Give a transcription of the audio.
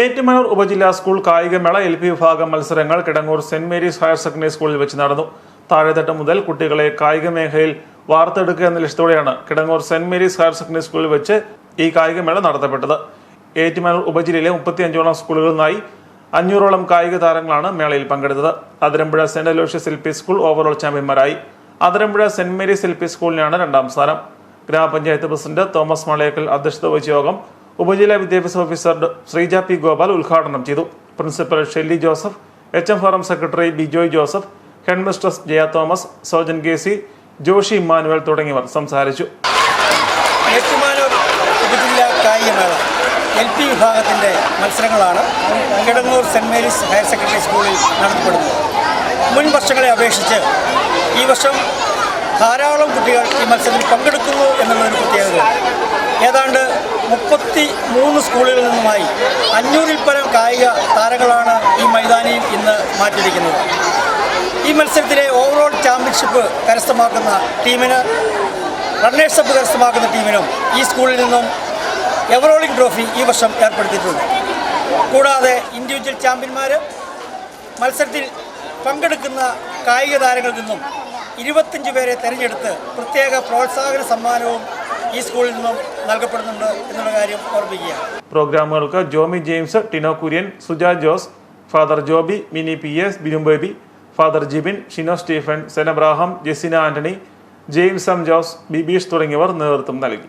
ഏറ്റുമാനൂർ ഉപജില്ലാ സ്കൂൾ കായികമേള L P വിഭാഗം മത്സരങ്ങൾ Kidangoor saint Mary's higher secondary സ്കൂളിൽ വെച്ച് നടന്നു. താഴെത്തട്ട് മുതൽ കുട്ടികളെ കായിക മേഖലയിൽ വാർത്തെടുക്കുക എന്ന ലക്ഷ്യത്തോടെയാണ് Kidangoor saint Mary's higher secondary സ്കൂളിൽ വെച്ച് ഈ കായികമേള നടത്തപ്പെട്ടത്. ഏറ്റുമാനൂർ ഉപജില്ലയിലെ മുപ്പത്തിയഞ്ചോളം സ്കൂളുകളിൽ നിന്നായി അഞ്ഞൂറോളം കായിക താരങ്ങളാണ് മേളയിൽ പങ്കെടുത്തത്. Athirampuzha saint Aloysius L P school overall ചാമ്പ്യന്മാരായി. Athirampuzha saint Mary's L P സ്കൂളിനാണ് രണ്ടാം സ്ഥാനം. ഗ്രാമപഞ്ചായത്ത് പ്രസിഡന്റ് തോമസ് മളയക്കൽ അധ്യക്ഷത വഹിച്ച യോഗം ഉപജില്ലാ വിദ്യാഭ്യാസ ഓഫീസർ ശ്രീജ പി ഗോപാൽ ഉദ്ഘാടനം ചെയ്തു. Principal Shelly Joseph H M forum secretary Bijoy Joseph head mistress Jaya Thomas Sojan K C Joshi Emmanuel തുടങ്ങിയവർ സംസാരിച്ചു. എൽ പി വിഭാഗത്തിന്റെ മത്സരങ്ങളാണ് Kidangoor saint Mary's higher secondary സ്കൂളിൽ നടത്തപ്പെടുന്നത്. മുൻ വർഷങ്ങളെ അപേക്ഷിച്ച് ഈ വർഷം ധാരാളം കുട്ടികൾ ഈ മത്സരത്തിൽ പങ്കെടുക്കുന്നു എന്നുള്ളൊരു പ്രത്യേകത. ഏതാണ്ട് മുപ്പത്തി മൂന്ന് സ്കൂളുകളിൽ നിന്നുമായി അഞ്ഞൂറിൽ പരം കായിക താരങ്ങളാണ് ഈ മൈതാനിയിൽ ഇന്ന് മാറ്റിയിരിക്കുന്നത്. ഈ മത്സരത്തിലെ ഓവറോൾ ചാമ്പ്യൻഷിപ്പ് കരസ്ഥമാക്കുന്ന ടീമിന് റണ്ണേഴ്സ് അപ്പ് കരസ്ഥമാക്കുന്ന ടീമിനും ഈ സ്കൂളിൽ നിന്നും എവറോളിംഗ് ട്രോഫി ഈ വർഷം ഏർപ്പെടുത്തിയിട്ടുണ്ട്. കൂടാതെ ഇൻഡിവിജ്വൽ ചാമ്പ്യന്മാർ മത്സരത്തിൽ പങ്കെടുക്കുന്ന കായിക താരങ്ങളിൽ നിന്നും ഇരുപത്തഞ്ച് പേരെ തിരഞ്ഞെടുത്ത് പ്രത്യേക പ്രോത്സാഹന സമ്മാനവും ഈ സ്കൂളിൽ നിന്നും നൽകപ്പെടുന്നുണ്ട് എന്നുള്ള കാര്യം ഓർമ്മിക്കുകയാണ് പ്രോഗ്രാമുകൾക്ക് Jomy James Tino Kurian Suja Jose father Joby Mini P S Binu Baby father Jibin Shino Stephen സെനബ്രാഹം Jesina Antony James M Jose Bibeesh തുടങ്ങിയവർ നേതൃത്വം നൽകി.